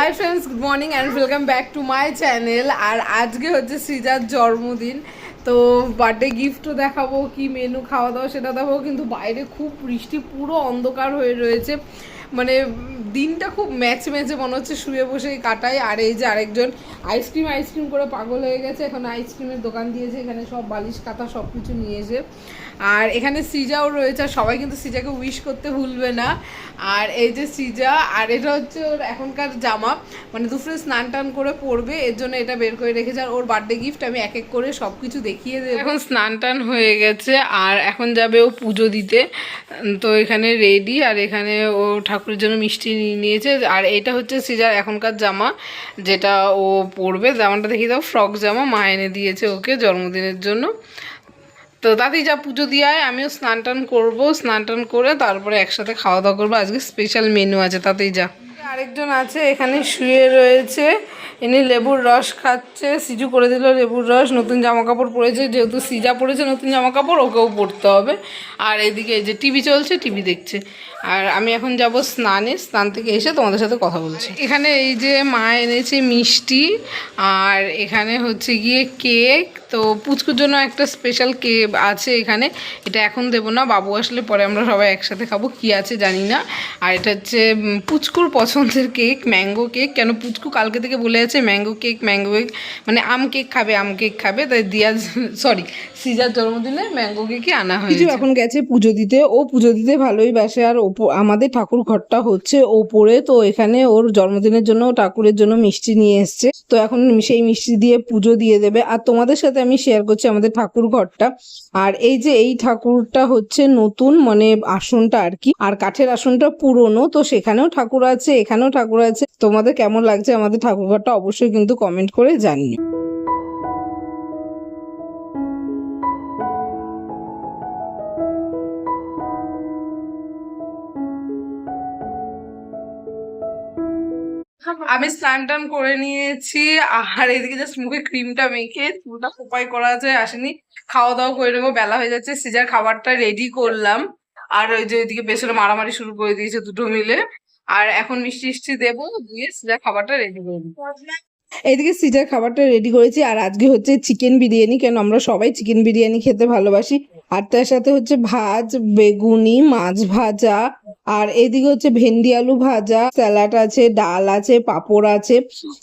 Hi friends good morning and welcome back to my channel আর আজকে হচ্ছে সৃজার জন্মদিন। তো বার্থডে গিফটও দেখাবো, কি মেনু খাওয়া দাওয়া সেটা দেখাবো, কিন্তু বাইরে খুব বৃষ্টি, পুরো অন্ধকার হয়ে রয়েছে। মানে দিনটা খুব ম্যাচ ম্যাচে মনে হচ্ছে শুয়ে বসেই কাটায় আর এই যে আরেকজন, আইসক্রিম আইসক্রিম করে পাগল হয়ে গেছে। এখন আইসক্রিমের দোকান দিয়েছে, এখানে সব বালিশ কাতা সব কিছু নিয়ে এসে। আর এখানে সিজাও রয়েছে, আর সবাই কিন্তু সিজাকে উইশ করতে ভুলবে না। আর এই যে সিজা, আর এটা হচ্ছে ওর এখনকার জামা। মানে দুপুরে স্নান টান করে পরবে, এর জন্য এটা বের করে রেখেছে। আর ওর বার্থডে গিফট আমি এক এক করে সব কিছু দেখিয়ে দেবো। এখন স্নান টান হয়ে গেছে, আর এখন যাবে ও পুজো দিতে। তো এখানে রেডি আর এখানে ও ঠাকুরের জন্য মিষ্টি নিয়ে নিয়েছে। আর এটা হচ্ছে সিজার এখনকার জামা, যেটা ও পরবে। জামাটা দেখিয়ে দাও, ফ্রক জামা, মা এনে দিয়েছে ওকে জন্মদিনের জন্য। তো তাতেই যা পুজো দিয়ে আমিও স্নান টান করব। স্নান টান করে তারপরে একসাথে খাওয়া দাওয়া করব। আজকে স্পেশাল মেনু আছে, তাতেই যা। আরেকজন আছে, এখানে শুয়ে রয়েছে। এনে লেবুর রস খাচ্ছে। সিজু করে দিল লেবুর রস। নতুন জামা কাপড় পরেছে। যেহেতু সিজা পরেছে নতুন জামা কাপড় ওকেও পরতে হবে। আর এদিকে যে টিভি চলছে, টিভি দেখছে। আর আমি এখন যাব স্নানে স্নান থেকে এসে তোমাদের সাথে কথা বলছি। এখানে এই যে মা এনেছে মিষ্টি আর এখানে হচ্ছে গিয়ে কেক। তো পুচকুর জন্য একটা স্পেশাল কেক আছে এখানে। এটা এখন দেবো না বাবু আসলে পরে আমরা সবাই একসাথে খাব কি আছে জানি না। আর এটা হচ্ছে পুচকুর পছন্দের কেক ম্যাঙ্গো কেক। কেন পুচকু কালকে থেকে বলে আছে ম্যাঙ্গো কেক ম্যাঙ্গো কেক। মানে আম কেক খাবে আম কেক খাবে তাই দিয়া সরি সিজার জন্মদিনে ম্যাঙ্গো কেকই আনা হয়েছে। এখন গেছে পুজো দিতে ও পুজো দিতে ভালোই বাসে আর ওপো- আমাদের ঠাকুর ঘরটা হচ্ছে ওপরে, তো এখানে ওর জন্মদিনের জন্য ঠাকুরের জন্য মিষ্টি নিয়ে এসছে। তো এখন সেই মিষ্টি দিয়ে পুজো দিয়ে দেবে। আর তোমাদের সাথে আমি শেয়ার করছি আমাদের ঠাকুর ঘরটা। আর এই যে এই ঠাকুরটা হচ্ছে নতুন মানে আসনটা আর কি। আর কাঠের আসনটা পুরনো, তো সেখানেও ঠাকুর আছে, এখানেও ঠাকুর আছে। তোমাদের কেমন লাগছে আমাদের ঠাকুর ঘরটা অবশ্যই কিন্তু কমেন্ট করে জানিও। আমি স্নান টান করে নিয়েছি, আর এদিকে জাস্ট মুখে ক্রিমটা মেখে চুলটা খোপাই করা যায়, আসেনি। খাওয়া দাওয়া করে নেব, বেলা হয়ে যাচ্ছে, সিজার খাবারটা রেডি করলাম। আর ওই যে ওইদিকে পেছনে মারামারি শুরু করে দিয়েছে দুটো মিলে। আর এখন মিষ্টি মিষ্টি দেবো, দিয়ে সিজার খাবারটা রেডি করে এইদিকে সিজার খাবারটা রেডি করেছি, আর আজকে হচ্ছে চিকেন বিরিয়ানি। কেন আমরা সবাই চিকেন বিরিয়ানি খেতে ভালোবাসি। আর তার সাথে হচ্ছে ভাজ, বেগুনি, মাছ ভাজা, আর এদিকে হচ্ছে ভেন্ডি আলু ভাজা, স্যালাড আছে, ডাল আছে, পাঁপড় আছে।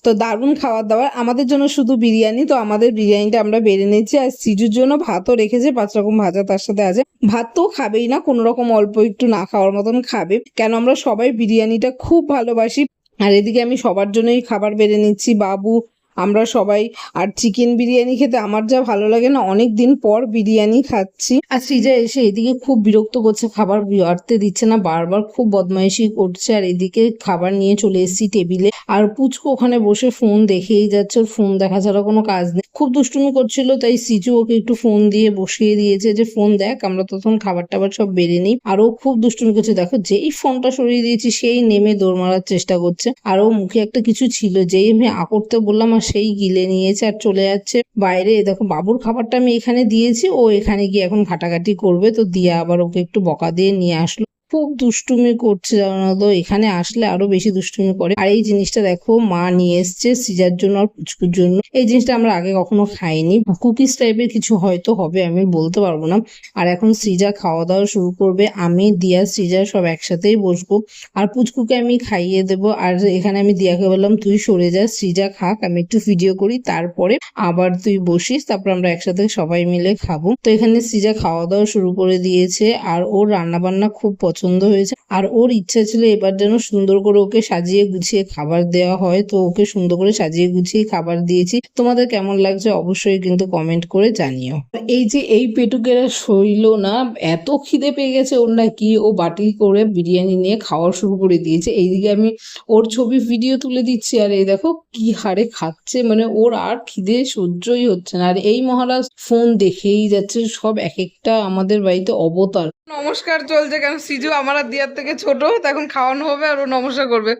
তো দারুণ খাবার দাবার। আমাদের জন্য শুধু বিরিয়ানি, তো আমাদের বিরিয়ানিটা আমরা বেড়ে নিচ্ছি আর সিজুর জন্য ভাতও রেখেছে, পাঁচ রকম ভাজা তার সাথে আছে। ভাত তো খাবেই না কোনো রকম অল্প একটু না খাওয়ার মতন খাবে। কেন আমরা সবাই বিরিয়ানিটা খুব ভালোবাসি। আর এদিকে আমি সবার জন্যই খাবার বেড়ে নিচ্ছি। বাবু আমরা সবাই আর চিকেন বিরিয়ানি খেতে আমার যা ভালো লাগে না অনেক দিন পর বিরিয়ানি খাচ্ছি। আর সৃজা এসে এদিকে খুব বিরক্ত করছে, খাবার বাড়তে দিচ্ছে না, বারবার খুব বদমাইশি করছে। আর এদিকে খাবার নিয়ে চলে এসেছি টেবিলে। আর পুচকু ওখানে বসে ফোন দেখেই যাচ্ছে ফোন দেখা ছাড়া কোনো কাজ নেই। খুব দুষ্টুমি করছিল, তাই সিজু ওকে একটু ফোন দিয়ে বসিয়ে দিয়েছে যে ফোন দেখ, আমরা তখন খাবার টাবার সব বেড়ে নিই। আর ও খুব দুষ্টুমি করছে, দেখো, যেই ফোনটা সরিয়ে দিয়েছি, সেই নেমে দৌড় মারার চেষ্টা করছে। আর ও মুখে একটা কিছু ছিল, যেই আমি আ করতে বললাম, আর সেই গিলে নিয়েছে আর চলে যাচ্ছে। বাইরে দেখো বাবুর খাবারটা আমি এখানে দিয়েছি, ও এখানে গিয়ে এখন ঘাটাঘাটি করবে। তো দিয়ে আবার ওকে একটু বকা দিয়ে নিয়ে আসলো। খুব দুষ্টুমি করছে জানো তো এখানে আসলে আরও বেশি দুষ্টুমি করে। আর এই জিনিসটা দেখো, মা নিয়ে এসছে সিজার জন্য আর পুচকুর জন্য। এই জিনিসটা আমরা আগে কখনো খাইনি। কুকিজ টাইপের কিছু হয়তো হবে, আমি বলতে পারব না। আর এখন সৃজা খাওয়া দাওয়া শুরু করবে। আমি, দিয়া, সৃজা সব একসাথেই বসবো। আর পুচকুকে আমি খাইয়ে দেবো। আর এখানে আমি দিয়াকে বললাম, তুই সরে যা, সৃজা খাক, আমি একটু ভিডিও করি, তারপরে আবার তুই বসিস, তারপর আমরা একসাথে সবাই মিলে খাব। তো এখানে সৃজা খাওয়া দাওয়া শুরু করে দিয়েছে। আর ওর রান্না বান্না খুব পছন্দ হয়েছে। আর ওর ইচ্ছা ছিল এবার যেন সুন্দর করে ওকে সাজিয়ে গুছিয়ে খাবার দেওয়া হয়। তো ওকে সুন্দর করে সাজিয়ে গুছিয়ে খাবার দিয়েছি। তোমাদের কেমন লাগছে অবশ্যই কিন্তু কমেন্ট করে জানিও। এই যে এই পেটুকেরা শৈল না, এত খিদে পেয়ে গেছে ওর নাকি ও বাটি করে বিরিয়ানি নিয়ে খাওয়া শুরু করে দিয়েছে। এইদিকে আমি ওর ছবি ভিডিও তুলে দিচ্ছি। আর এই দেখো কি হারে খাচ্ছে? মানে ওর আর খিদে সহ্যই হচ্ছে না। আর এই মহারাজ ফোন দেখেই যাচ্ছে, সব এক একটা আমাদের বাড়িতে অবতার। নমস্কার, চলছে কেন? সিজু আমার আর দিয়ার থেকে ছোট, তো এখন খাওয়ানো হবে আর ও নমস্কার করবে।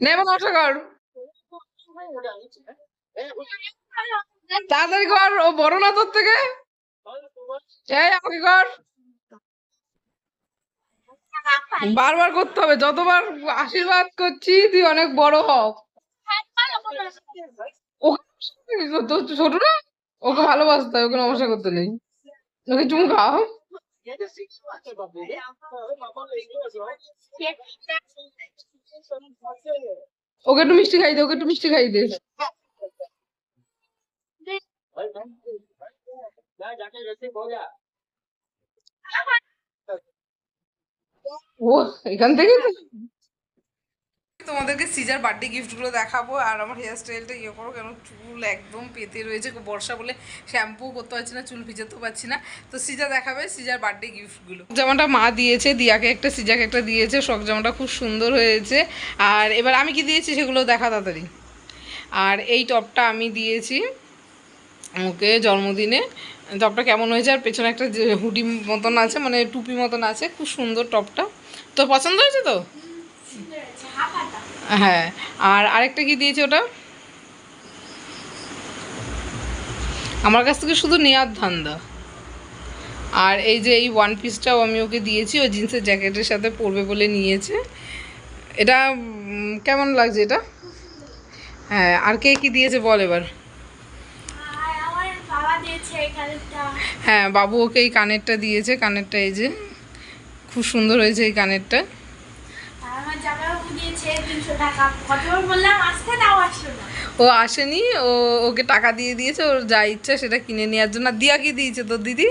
নেব নমস্কার কর। তাড়াতাড়ি কর, ও বড় না তোর থেকে? এই, আমাকে কর। বারবার করতে হবে, যতবার আশীর্বাদ করছি, তুই অনেক বড় হ। ও তো ছোট না? ওকে ভালোবাসতে ওকে নমস্কার করতে নেই। ওকে চুমু খাও। ওকে একটু মিষ্টি খাই দে ওকে একটু মিষ্টি খাই দে। ও এখান থেকে তোমাদেরকে সিজার বার্থডে গিফটগুলো দেখাবো আর আমার হেয়ার স্টাইলটা ইয়ে করো কেন? চুল একদম পেতে রয়েছে বর্ষা বলে শ্যাম্পু করতে পারছি না, চুল ভিজাতেও পারছি না। তো সিজা দেখাবে সিজার বার্থডে গিফটগুলো জামাটা মা দিয়েছে, দিয়াকে একটা সিজাকে একটা দিয়েছে, শখ জামাটা খুব সুন্দর হয়েছে। আর এবার আমি কি দিয়েছি সেগুলো দেখা তাড়াতাড়ি। আর এই টপটা আমি দিয়েছি ওকে জন্মদিনে। টপটা কেমন হয়েছে আর পেছনে একটা হুডি মতন আছে মানে টুপি মতন আছে, খুব সুন্দর টপটা। তোর পছন্দ হয়েছে তো? হ্যাঁ আর আরেকটা কি দিয়েছে ওটা? আমার কাছ থেকে শুধু নেওয়ার ধান্দা। আর এই যে এই ওয়ান পিসটাও আমি ওকে দিয়েছি ওই জিন্সের জ্যাকেটের সাথে পরবে বলে নিয়েছে। এটা কেমন লাগছে এটা? হ্যাঁ আর কে কি দিয়েছে বল এবার? হ্যাঁ বাবু ওকে এই কানেরটা দিয়েছে কানেরটা এই যে খুব সুন্দর হয়েছে এই কানেরটা আর আমার জামাইবাবু দিয়েছে তিনশো টাকা কতবার বললাম আসতে তাও আসলো না ও আসেনি ও ওকে টাকা দিয়ে দিয়েছে ওর যা ইচ্ছা সেটা কিনে নেওয়ার জন্য। দিয়া কি দিয়েছে তোর দিদি?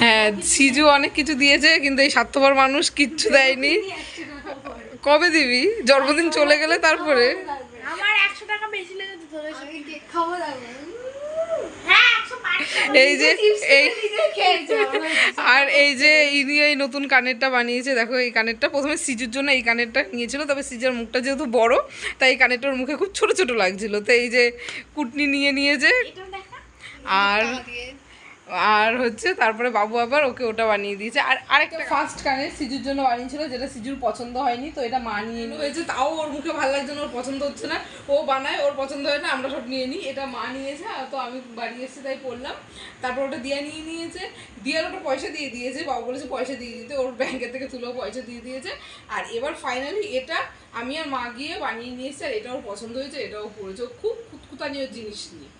হ্যাঁ সিজু অনেক কিছু দিয়েছে কিন্তু এই স্বার্থপর মানুষ কিচ্ছু দেয়নি। কবে দিবি? জন্মদিন চলে গেলে তারপরে। আমার একশো টাকা বেশি লেগেছে খাব হ্যাঁ এই যে এই আর এই যে ইনি এই নতুন কানেরটা বানিয়েছে দেখো এই কানেরটা প্রথমে সিজুর জন্য এই কানেরটা নিয়েছিল তবে সিজুর মুখটা যেহেতু বড় তাই এই কানেরটার মুখে খুব ছোট ছোট লাগছিল। তো এই যে কুটনি নিয়ে নিয়ে যে আর আর হচ্ছে তারপরে বাবু আবার ওকে ওটা বানিয়ে দিয়েছে। আর আরেকটা ফার্স্ট কানে সিজুর জন্য বানিয়েছিল যেটা সিজুর পছন্দ হয়নি তো এটা মা নিয়ে নিয়ে হয়েছে তাও ওর মুখে ভালো লাগছে না ওর পছন্দ হচ্ছে না। ও বানায় ওর পছন্দ হয় না আমরা সব নিয়ে নিই। এটা মা নিয়েছে আর তো আমি বাড়ি এসে তাই পড়লাম তারপর ওটা দিয়া নিয়ে নিয়েছে। দিয়ার ওটা পয়সা দিয়ে দিয়েছে বাবু বলেছে পয়সা দিয়ে দিতে ওর ব্যাংকের থেকে তুলেও পয়সা দিয়ে দিয়েছে। আর এবার ফাইনালি এটা আমি আর মা গিয়ে বানিয়ে নিয়ে এসেছি আর এটা ওর পছন্দ হয়েছে এটাও পড়েছে ও খুব খুঁতখুতানীয় জিনিস নিয়ে।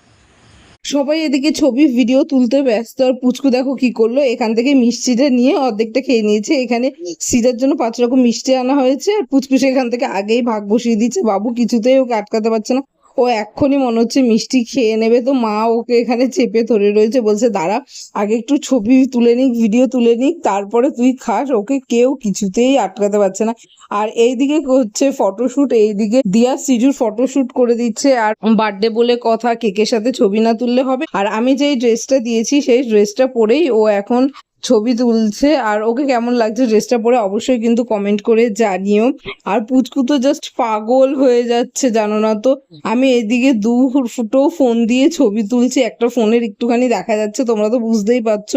সবাই এদিকে ছবি ভিডিও তুলতে ব্যস্ত। আর পুচকু দেখো কি করল? এখান থেকে মিষ্টিটা নিয়ে অর্ধেকটা খেয়ে নিয়েছে। এখানে সিজার জন্য পাঁচ রকম মিষ্টি আনা হয়েছে। আর পুচকু সেখান থেকে আগেই ভাগ বসিয়ে দিচ্ছে বাবু কিছুতেই ওকে আটকাতে পারছে না। ও এক্ষুনি মনে হচ্ছে মিষ্টি খেয়ে নেবে, তো মা ওকে এখানে চেপে ধরে রয়েছে, বলছে, দাঁড়া, আগে একটু ছবি তুলে নিক ভিডিও তুলে নিক, তারপরে তুই খাস, ওকে কেউ কিছুতেই আটকাতে পারছে না। আর এইদিকে হচ্ছে ফটোশুট এইদিকে দিয়া সিজুর ফটোশুট করে দিচ্ছে, আর বার্থডে বলে কথা, কেকের সাথে ছবি না তুললে হবে। আর আমি যেই ড্রেসটা দিয়েছি, সেই ড্রেসটা পরেই ও এখন ছবি তুলছে। আর ওকে কেমন লাগছে ড্রেসটা পরে অবশ্যই কিন্তু কমেন্ট করে জানিও। আর পুচকু তো জাস্ট পাগল হয়ে যাচ্ছে, জানো না তো। আমি এদিকে দু ফুটো ফোন দিয়ে ছবি তুলছি। একটা ফোনের একটুখানি দেখা যাচ্ছে, তোমরা তো বুঝতেই পারছ।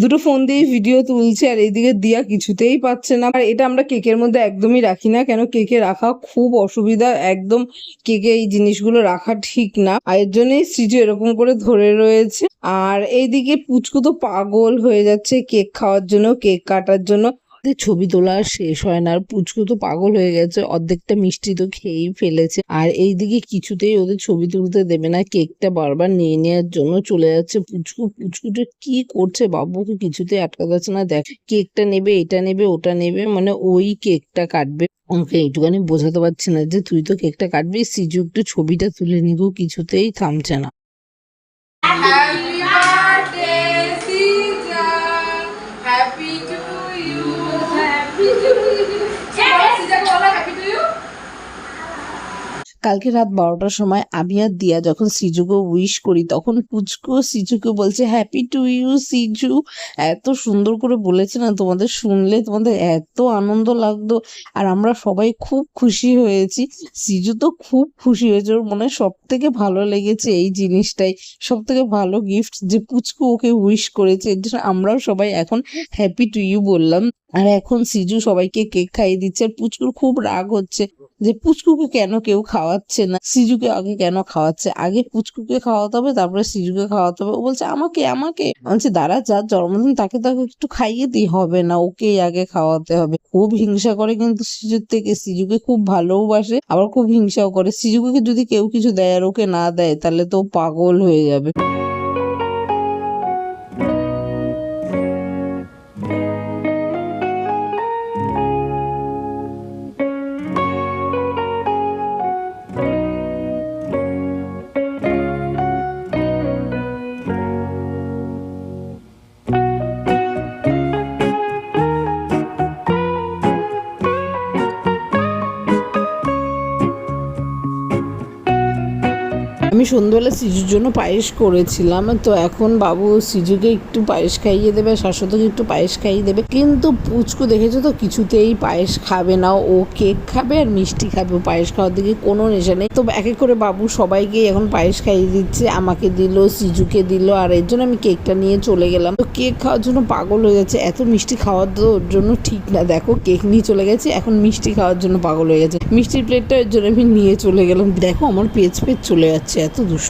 দুটো ফোন দিয়ে ভিডিও তুলছি, আর এইদিকে দিয়া কিছুতেই পাচ্ছে না। আর এটা আমরা কেকের মধ্যে একদমই রাখি না, কেন কেকে রাখা খুব অসুবিধা। একদম কেকে এই জিনিসগুলো রাখা ঠিক না। আর এর জন্যই সৃজু এরকম করে ধরে রয়েছে। আর এইদিকে পুচকু তো পাগল হয়ে যাচ্ছে। কেক খাওয়ার জন্য, কেক কাটার জন্য। ওদের ছবি তোলা শেষ হয় না, আর পুচকু তো পাগল হয়ে গেছে, অর্ধেকটা মিষ্টি তো খেয়েই ফেলেছে। আর এইদিকে কিছুতেই ওদের ছবি তুলতে দেবে না, কেকটা বারবার নিয়ে নেওয়ার জন্য চলে যাচ্ছে পুচকু। পুচকুটা কি করছে বাবুকে কিছুতেই আটকাতে যাচ্ছে না, দেখ। কেকটা নেবে, এটা নেবে, ওটা নেবে মানে ওই কেকটা কাটবে। ওকে এইটুখানি বোঝাতে পারছি না যে তুই তো কেকটা কাটবি, সিজু একটু ছবিটা তুলে নিগো কিছুতেই থামছে না। কালকে রাত বারোটার সময় আমি আর দিয়া যখন সিজুকে উইশ করি, তখন পুচকু সিজুকে বলছে হ্যাপি টু ইউ সিজু। এত সুন্দর করে বলেছে না, তোমাদের শুনলে তোমাদের এত আনন্দ লাগতো। আর আমরা সবাই খুব খুশি হয়েছি। সিজু তো খুব খুশি হয়েছে, ওর মনে সব থেকে ভালো লেগেছে এই জিনিসটাই। সব থেকে ভালো গিফট যে পুচকু ওকে উইশ করেছে। এর জন্য আমরাও সবাই এখন হ্যাপি টু ইউ বললাম। আর এখন সিজু সবাইকে কেক খাইয়ে দিচ্ছে। আর পুচকুর খুব রাগ হচ্ছে। যে পুচকুকে কেন কেউ খাওয়াচ্ছে না? সিজুকে আগে কেন খাওয়াচ্ছে? আগে পুচকুকে খাওয়াতে হবে, তারপরে সিজুকে খাওয়াতে হবে। ও বলছে, আমাকে আমাকে। বলছে, দাঁড়া যার জন্মদিন, তাকে তো একটু খাইয়ে দিই, হবে না। ওকেই আগে খাওয়াতে হবে। খুব হিংসা করে কিন্তু সিজুর থেকে, সিজুকে খুব ভালোবাসে আবার খুব হিংসাও করে। সিজুকে যদি কেউ কিছু দেয় আর ওকে না দেয়, তাহলে তো পাগল হয়ে যাবে। আমি সন্ধ্যাবেলা সিজুর জন্য পায়েস করেছিলাম, তো এখন বাবু সিজুকে একটু পায়েস খাইয়ে দেবে, শাশ্বতকে একটু পায়েস খাইয়ে দেবে। কিন্তু পুচকু দেখেছ তো, কিছুতেই পায়েস খাবে না, ও কেক খাবে আর মিষ্টি খাবে পায়েস খাওয়ার দিকে কোনো নেশা নেই। তো এক এক করে বাবু সবাইকে এখন পায়েস খাইয়ে দিচ্ছে, আমাকে দিল, সিজুকে দিল, আর এর জন্য আমি কেকটা নিয়ে চলে গেলাম। তো কেক খাওয়ার জন্য পাগল হয়ে যাচ্ছে, এত মিষ্টি খাওয়ার তো ওর জন্য ঠিক না, দেখো কেক নিয়ে চলে গেছে, এখন মিষ্টি খাওয়ার জন্য পাগল হয়ে গেছে। মিষ্টির প্লেটটা এর জন্য আমি নিয়ে চলে গেলাম। দেখো আমার পেজ পেজ চলে যাচ্ছে এত দুষ্ট